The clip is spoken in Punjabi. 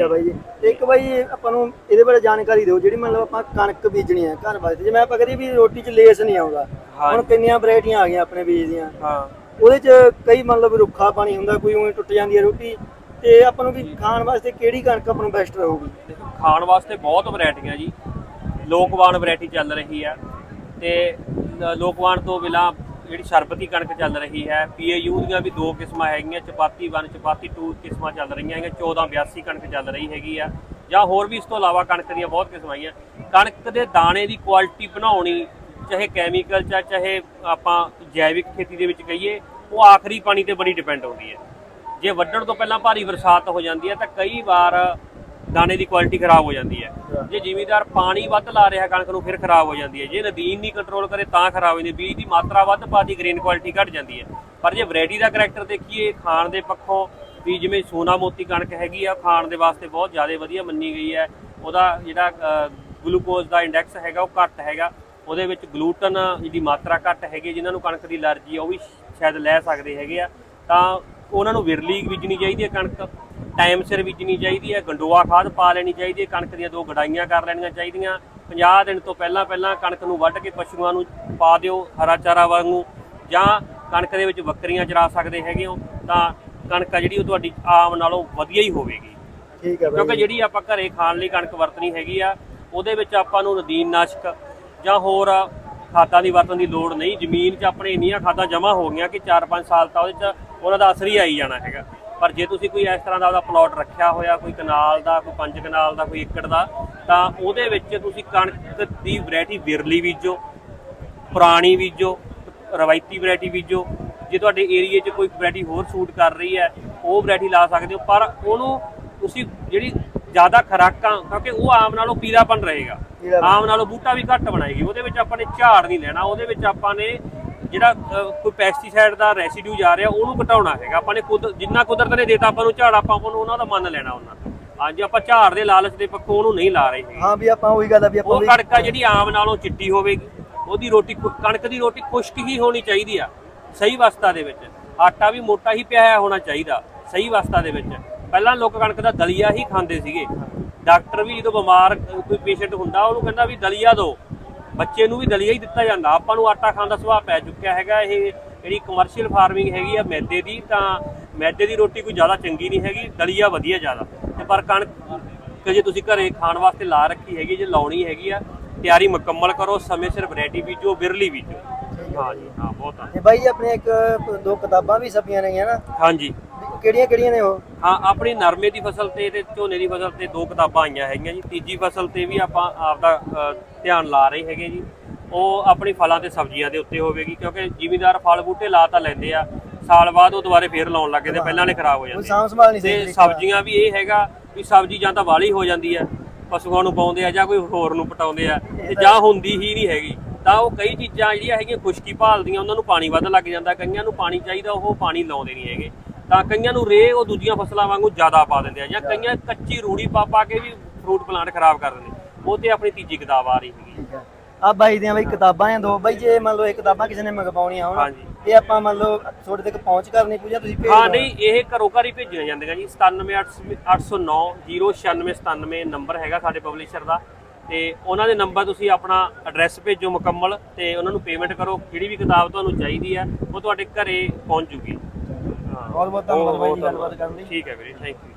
ਆ ਬਾਈ ਜੀ। ਤੇ ਇੱਕ ਬਾਈ ਆਪਾਂ ਨੂੰ ਇਹਦੇ ਬਾਰੇ ਜਾਣਕਾਰੀ ਦਿਓ ਜਿਹੜੀ ਮਤਲਬ ਆਪਾਂ ਕਣਕ ਬੀਜਣੀ ਹੈ ਘਰ ਵਾਸਤੇ। ਜਿਵੇਂ ਆਪਾਂ ਕਹਦੇ ਵੀ ਰੋਟੀ 'ਚ ਲੇਸ ਨਹੀਂ ਆਉਂਦਾ ਹੁਣ ਕਿੰਨੀਆਂ ਵੈਰਾਈਟੀਆਂ ਆ ਗਈਆਂ ਆਪਣੇ ਬੀਜ ਦੀਆਂ। ਹਾਂ। ਉਹਦੇ 'ਚ ਕਈ ਮਤਲਬ ਰੁੱਖਾ ਪਾਣੀ ਹੁੰਦਾ ਕੋਈ ਉਵੇਂ ਟੁੱਟ ਜਾਂਦੀ ਹੈ ਰੋਟੀ। ਤੇ ਆਪਾਂ ਨੂੰ ਵੀ ਖਾਣ ਵਾਸਤੇ ਕਿਹੜੀ ਕਣਕ ਆਪਾਂ ਨੂੰ ਬੈਸਟ ਰਹੂਗੀ? ਖਾਣ ਵਾਸਤੇ ਬਹੁਤ ਵੈਰਾਈਟੀਆਂ ਜੀ। ਲੋਕਵਾਨ ਵੈਰਾਈਟੀ ਚੱਲ ਰਹੀ ਹੈ ਤੇ ਲੋਕਵਾਨ ਤੋਂ ਬਿਨਾਂ ਜਿਹੜੀ ਸ਼ਰਬਤੀ ਕਣਕ ਚੱਲ ਰਹੀ ਹੈ ਪੀਏਯੂ ਦੀਆਂ ਵੀ ਦੋ ਕਿਸਮਾਂ ਹੈਗੀਆਂ ਚਪਾਤੀ 1 ਚਪਾਤੀ 2 ਕਿਸਮਾਂ ਚੱਲ ਰਹੀਆਂ ਹੈਗੀਆਂ 1482 ਕਣਕ ਚੱਲ ਰਹੀ ਹੈਗੀ ਆ। ਜਾਂ ਹੋਰ ਵੀ ਇਸ ਤੋਂ ਇਲਾਵਾ ਕਣਕ ਦੀਆਂ ਬਹੁਤ ਕਿਸਮਾਂ ਆਈਆਂ ਕਣਕ ਦੇ ਦਾਣੇ ਦੀ ਕੁਆਲਿਟੀ ਬਣਾਉਣੀ ਚਾਹੇ ਕੈਮੀਕਲ ਚ ਆ, ਚਾਹੇ ਆਪਾਂ ਜੈਵਿਕ ਖੇਤੀ ਦੇ ਵਿੱਚ ਕਹੀਏ ਉਹ ਆਖਰੀ ਪਾਣੀ ਤੇ ਬੜੀ ਡਿਪੈਂਡ ਹੁੰਦੀ ਹੈ। ਜੇ ਵੱਢਣ ਤੋਂ ਪਹਿਲਾਂ ਭਾਰੀ ਬਰਸਾਤ ਹੋ ਜਾਂਦੀ ਹੈ ਤਾਂ ਕਈ ਵਾਰ ਦਾਣੇ ਦੀ ਕੁਆਲਿਟੀ ਖਰਾਬ ਹੋ ਜਾਂਦੀ ਹੈ। ਜੇ ਜ਼ਿਮੀਦਾਰ ਪਾਣੀ ਵੱਧ ਲਾ ਰਿਹਾ ਕਣਕ ਨੂੰ ਫਿਰ ਖਰਾਬ ਹੋ ਜਾਂਦੀ ਹੈ। ਜੇ ਨਦੀਨ ਨਹੀਂ ਕੰਟਰੋਲ ਕਰੇ ਤਾਂ ਖਰਾਬ ਹੋ ਜਾਂਦੀ ਹੈ। ਬੀਜ ਦੀ ਮਾਤਰਾ ਵੱਧ ਪਾਦੀ ਗ੍ਰੇਨ ਕੁਆਲਿਟੀ ਘਟ ਜਾਂਦੀ ਹੈ। ਪਰ ਜੇ ਵੈਰਾਈਟੀ ਦਾ ਕਰੈਕਟਰ ਦੇਖੀਏ ਖਾਣ ਦੇ ਪੱਖੋਂ ਵੀ ਜਿਵੇਂ ਸੋਨਾ ਮੋਤੀ ਕਣਕ ਹੈਗੀ ਆ ਖਾਣ ਦੇ ਵਾਸਤੇ ਬਹੁਤ ਜ਼ਿਆਦਾ ਵਧੀਆ ਮੰਨੀ ਗਈ ਹੈ। ਉਹਦਾ ਜਿਹੜਾ ਗਲੂਕੋਜ਼ ਦਾ ਇੰਡੈਕਸ ਹੈਗਾ ਉਹ ਘੱਟ ਹੈਗਾ। ਉਹਦੇ ਵਿੱਚ ਗਲੂਟਨ ਦੀ ਮਾਤਰਾ ਘੱਟ ਹੈਗੀ ਜਿਨ੍ਹਾਂ ਨੂੰ ਕਣਕ ਦੀ ਅਲਰਜੀ ਆ ਉਹ ਵੀ ਸ਼ਾਇਦ ਲੈ ਸਕਦੇ ਹੈਗੇ ਆ। ਤਾਂ ਉਹਨਾਂ ਨੂੰ ਵਿਰਲੀ ਬੀਜਣੀ ਚਾਹੀਦੀ ਹੈ ਕਣਕ। ਟਾਈਮ ਸਿਰ ਬੀਜਣੀ ਚਾਹੀਦੀ ਹੈ ਗੰਡੋਆ ਖਾਦ ਪਾ ਲੈਣੀ ਚਾਹੀਦੀ ਹੈ ਕਣਕ ਦੀਆਂ ਦੋ ਗਡਾਈਆਂ ਕਰ ਲੈਣੀਆਂ ਚਾਹੀਦੀਆਂ। 50 ਦਿਨ ਤੋਂ ਪਹਿਲਾਂ ਪਹਿਲਾਂ ਕਣਕ ਨੂੰ ਵੱਢ ਕੇ ਪਸ਼ੂਆਂ ਨੂੰ ਪਾ ਦਿਓ ਹਰਾ ਚਾਰਾ ਵਾਂਗੂ ਜਾਂ ਕਣਕ ਦੇ ਵਿੱਚ ਬੱਕਰੀਆਂ ਚਰਾ ਸਕਦੇ ਹੈਗੇ ਹੋ ਤਾਂ ਕਣਕ ਆ ਜਿਹੜੀ ਉਹ ਤੁਹਾਡੀ ਆਮ ਨਾਲੋਂ ਵਧੀਆ ਹੀ ਹੋਵੇਗੀ। ਠੀਕ ਹੈ ਕਿਉਂਕਿ ਜਿਹੜੀ ਆਪਾਂ ਘਰੇ ਖਾਣ ਲਈ ਕਣਕ ਵਰਤਣੀ ਹੈਗੀ ਆ ਉਹਦੇ ਵਿੱਚ ਆਪਾਂ ਨੂੰ ਨਦੀਨ ਨਾਸ਼ਕ ਜਾਂ ਹੋਰ ਖਾਦਾਂ ਦੀ ਵਰਤਣ ਦੀ ਲੋੜ ਨਹੀਂ। ਜ਼ਮੀਨ 'ਚ ਆਪਣੇ ਇੰਨੀਆਂ ਖਾਦਾਂ ਜਮ੍ਹਾਂ ਹੋ ਗਈਆਂ ਕਿ 4-5 ਸਾਲ ਤਾਂ ਉਹਦੇ 'ਚ ਉਹਨਾਂ ਦਾ ਅਸਰ ਹੀ ਆਈ ਜਾਣਾ ਹੈਗਾ। ਪਰ ਜੇ ਤੁਸੀਂ ਕੋਈ ਇਸ ਤਰ੍ਹਾਂ ਦਾ ਉਹਦਾ ਪਲਾਟ ਰੱਖਿਆ ਹੋਇਆ ਕੋਈ ਕਨਾਲ ਦਾ ਕੋਈ ਪੰਜ ਕਨਾਲ ਦਾ ਕੋਈ ਏਕੜ ਦਾ ਤਾਂ ਉਹਦੇ ਵਿੱਚ ਤੁਸੀਂ ਕਣਕ ਦੀ ਵੈਰਾਈਟੀ ਵਿਰਲੀ ਬੀਜੋ ਪੁਰਾਣੀ ਬੀਜੋ ਰਵਾਇਤੀ ਵੈਰਾਈਟੀ ਬੀਜੋ। ਜੇ ਤੁਹਾਡੇ ਏਰੀਏ 'ਚ ਕੋਈ ਵੈਰਾਈਟੀ ਹੋਰ ਸੂਟ ਕਰ ਰਹੀ ਹੈ ਉਹ ਵੈਰਾਈਟੀ ਲਾ ਸਕਦੇ ਹੋ। ਪਰ ਉਹਨੂੰ ਤੁਸੀਂ ਜਿਹੜੀ ਜ਼ਿਆਦਾ ਖਰਾਕਾਂ ਕਿਉਂਕਿ ਉਹ ਆਮ ਨਾਲੋਂ ਪੀਲਾਪਨ ਰਹੇਗਾ। ਆਮ ਨਾਲੋਂ ਬੂਟਾ ਵੀ ਘੱਟ ਬਣਾਏਗੀ। ਉਹਦੇ ਵਿੱਚ ਆਪਾਂ ਨੇ ਝਾੜ ਨਹੀਂ ਲੈਣਾ। ਉਹਦੇ ਵਿੱਚ ਆਪਾਂ ਨੇ ਜਿਹੜਾ ਕੋਈ ਪੈਸਟੀਸਾਈਡ ਦਾ ਰੈਸੀਡਿਊ ਜਾ ਰਿਹਾ ਉਹਨੂੰ ਘਟਾਉਣਾ ਹੈਗਾ। ਆਪਾਂ ਨੇ ਕੁਦ ਜਿੰਨਾ ਕੁਦਰਤ ਨੇ ਦੇਤਾ ਆਪਾਂ ਨੂੰ ਝਾੜ ਆਪਾਂ ਉਹਨੂੰ ਉਹਨਾਂ ਦਾ ਮੰਨ ਲੈਣਾ ਉਹਨਾਂ ਅੱਜ ਆਪਾਂ ਝਾੜ ਦੇ ਲਾਲਚ ਦੇ ਪੱਖੋਂ ਉਹਨੂੰ ਨਹੀਂ ਲਾ ਰਹੇ ਹਾਂ ਵੀ ਆਪਾਂ ਉਹੀ ਗੱਲ ਆ ਵੀ ਆਪਾਂ ਉਹ ਕਣਕ ਜਿਹੜੀ ਆਮ ਨਾਲੋਂ ਚਿੱਟੀ ਹੋਵੇਗੀ। ਉਹਦੀ ਰੋਟੀ ਕਣਕ ਦੀ ਰੋਟੀ ਖੁਸ਼ਕ ਹੀ ਹੋਣੀ ਚਾਹੀਦੀ ਆ ਸਹੀ ਅਵਸਥਾ ਦੇ ਵਿੱਚ। ਆਟਾ ਵੀ ਮੋਟਾ ਹੀ ਪਿਆ ਹੋਣਾ ਚਾਹੀਦਾ ਸਹੀ ਅਵਸਥਾ ਦੇ ਵਿੱਚ। ਪਹਿਲਾਂ ਲੋਕ ਕਣਕ ਦਾ ਦਲੀਆ ਹੀ ਖਾਂਦੇ ਸੀਗੇ। ਡਾਕਟਰ ਵੀ ਜਦੋਂ ਬਿਮਾਰ ਕੋਈ ਪੇਸ਼ੈਂਟ ਹੁੰਦਾ ਉਹਨੂੰ ਕਹਿੰਦਾ ਵੀ ਦਲੀਆ ਦਿਓ ਬੱਚੇ ਨੂੰ ਵੀ ਦਲੀਆ ਹੀ ਦਿੱਤਾ ਜਾਂਦਾ। ਆਪਾਂ ਨੂੰ ਆਟਾ ਖਾਣ ਦਾ ਸੁਭਾਅ ਪੈ ਚੁੱਕਿਆ ਹੈਗਾ। ਇਹ ਜਿਹੜੀ ਕਮਰਸ਼ੀਅਲ ਫਾਰਮਿੰਗ ਹੈਗੀ ਆ ਮੈਦੇ ਦੀ ਤਾਂ ਮੈਦੇ ਦੀ ਰੋਟੀ ਕੋਈ ਜ਼ਿਆਦਾ ਚੰਗੀ ਨਹੀਂ ਹੈਗੀ ਦਲੀਆ ਵਧੀਆ ਜ਼ਿਆਦਾ। ਤੇ ਪਰ ਕਣਕ ਕਿ ਜੇ ਤੁਸੀਂ ਘਰੇ ਖਾਣ ਵਾਸਤੇ ਲਾ ਰੱਖੀ ਹੈਗੀ ਜੇ ਲਾਉਣੀ ਹੈਗੀ ਆ ਤਿਆਰੀ ਮੁਕੰਮਲ ਕਰੋ ਸਮੇਂ ਸਿਰ ਵੈਰਾਈਟੀ ਬੀਜੋ ਬਿਰਲੀ ਬੀਜੋ। ਹਾਂ ਜੀ ਹਾਂ ਬਹੁਤ ਆ। ਤੇ ਬਾਈ ਆਪਣੇ ਇੱਕ ਦੋ ਕਿਤਾਬਾਂ ਵੀ ਛਪੀਆਂ ਨੇਗੀਆਂ ਨਾ। ਹਾਂਜੀ। ਕਿਹੜੀਆਂ ਕਿਹੜੀਆਂ ਨੇ ਉਹ? ਹਾਂ ਆਪਣੀ ਨਰਮੇ ਦੀ ਫਸਲ ਤੇ ਤੇ ਝੋਨੇ ਦੀ ਫਸਲ ਤੇ ਦੋ ਕਿਤਾਬਾਂ ਆਈਆਂ ਹੈਗੀਆਂ ਜੀ। ਤੀਜੀ ਫਸਲ ਤੇ ਵੀ ਆਪਾਂ ਆਪਦਾ ਅ, ਧਿਆਨ ਲਾ ਰਹੇ ਹੈਗੇ ਜੀ। ਉਹ ਆਪਣੀ ਫਲਾਂ ਤੇ ਸਬਜ਼ੀਆਂ ਦੇ ਉੱਤੇ ਹੋਵੇਗੀ ਕਿਉਂਕਿ ਜ਼ਿਮੀਦਾਰ ਫਲ ਬੂਟੇ ਲਾ ਤਾਂ ਲੈਂਦੇ ਆ। ਸਾਲ ਬਾਅਦ ਉਹ ਦੁਬਾਰੇ ਫੇਰ ਲਾਉਣ ਲੱਗੇ ਤੇ ਪਹਿਲਾਂ ਨੇ ਖਰਾਬ ਹੋ ਜਾਂਦੇ ਸਾਂਭ ਸੰਭਾਲ ਨਹੀਂ ਤੇ ਸਬਜ਼ੀਆਂ ਵੀ ਇਹ ਹੈਗਾ ਵੀ ਸਬਜ਼ੀ ਜਾਂ ਤਾਂ ਵਾਲੀ ਹੋ ਜਾਂਦੀ ਹੈ ਪਸ਼ੂਆਂ ਨੂੰ ਪਾਉਂਦੇ ਆ ਜਾਂ ਕੋਈ ਹੋਰ ਨੂੰ ਪਟਾਉਂਦੇ ਆ ਤੇ ਜਾਂ ਹੁੰਦੀ ਹੀ ਨਹੀਂ ਹੈਗੀ। ਤਾਂ ਉਹ ਕਈ ਚੀਜ਼ਾਂ ਜਿਹੜੀਆਂ ਹੈਗੀਆਂ ਖੁਸ਼ਕੀ ਭਾਲਦੀਆਂ ਉਹਨਾਂ ਨੂੰ ਪਾਣੀ ਵੱਧ ਲੱਗ ਜਾਂਦਾ ਕਈਆਂ ਨੂੰ ਪਾਣੀ ਚਾਹੀਦਾ ਉਹ ਪਾਣੀ ਲਾਉਂਦੇ ਨਹੀਂ ਹੈਗੇ। ਤਾਂ ਕਈਆਂ ਨੂੰ ਰੇ ਉਹ ਦੂਜੀਆਂ ਫਸਲਾਂ ਵਾਂਗੂ ਜ਼ਿਆਦਾ ਪਾ ਦਿੰਦੇ ਆ ਜਾਂ ਕਈਆਂ ਕੱਚੀ ਰੂੜੀ ਪਾ ਪਾ ਕੇ ਵੀ ਫਰੂਟ ਪਲਾਂਟ ਖਰਾਬ ਕਰ ਦਿੰਦੇ ਉਹ ਤੇ ਆਪਣੀ ਤੀਜੀ ਕਿਤਾਬ ਆ ਰਹੀ ਹੈਗੀ। ਆ। ਬਾਈ ਦੀਆਂ ਬਾਈ ਕਿਤਾਬਾਂ ਆ ਦੋ। ਬਾਈ ਜੇ ਮੰਨ ਲਓ ਇਹ ਕਿਤਾਬਾਂ ਕਿਸੇ ਨੇ ਮੰਗਵਾਉਣੀਆਂ ਹੋਣ। ਇਹ ਆਪਾਂ ਮੰਨ ਲਓ ਤੁਹਾਡੇ ਤੱਕ ਪਹੁੰਚ ਕਰਨੀ ਪੂਜਾ ਤੁਸੀਂ ਭੇਜ ਹਾਂ। ਨਹੀਂ ਇਹ ਘਰੋਂ ਘਰ ਹੀ ਭੇਜੀਆਂ ਜਾਂਦੀਆਂ ਜੀ। 97809 09697 ਨੰਬਰ ਹੈਗਾ ਸਾਡੇ ਪਬਲਿਸ਼ਰ ਦਾ। ਤੇ ਉਹਨਾਂ ਦੇ ਨੰਬਰ ਤੁਸੀਂ ਆਪਣਾ ਐਡਰੈਸ ਭੇਜੋ ਮੁਕੰਮਲ ਤੇ ਉਹਨਾਂ ਨੂੰ ਪੇਮੈਂਟ ਕਰੋ। ਜਿਹੜੀ ਵੀ ਕਿਤਾਬ ਤੁਹਾਨੂੰ ਚਾਹੀਦੀ ਆ ਉਹ ਤੁਹਾਡੇ ਘਰੇ ਪਹੁੰਚ ਜੂਗੀ। ਬਹੁਤ ਬਹੁਤ ਧੰਨਵਾਦ ਬਾਈ ਜੀ ਗੱਲਬਾਤ ਕਰਨ ਲਈ। ਠੀਕ ਹੈ ਵੀਰੇ ਥੈਂਕ ਯੂ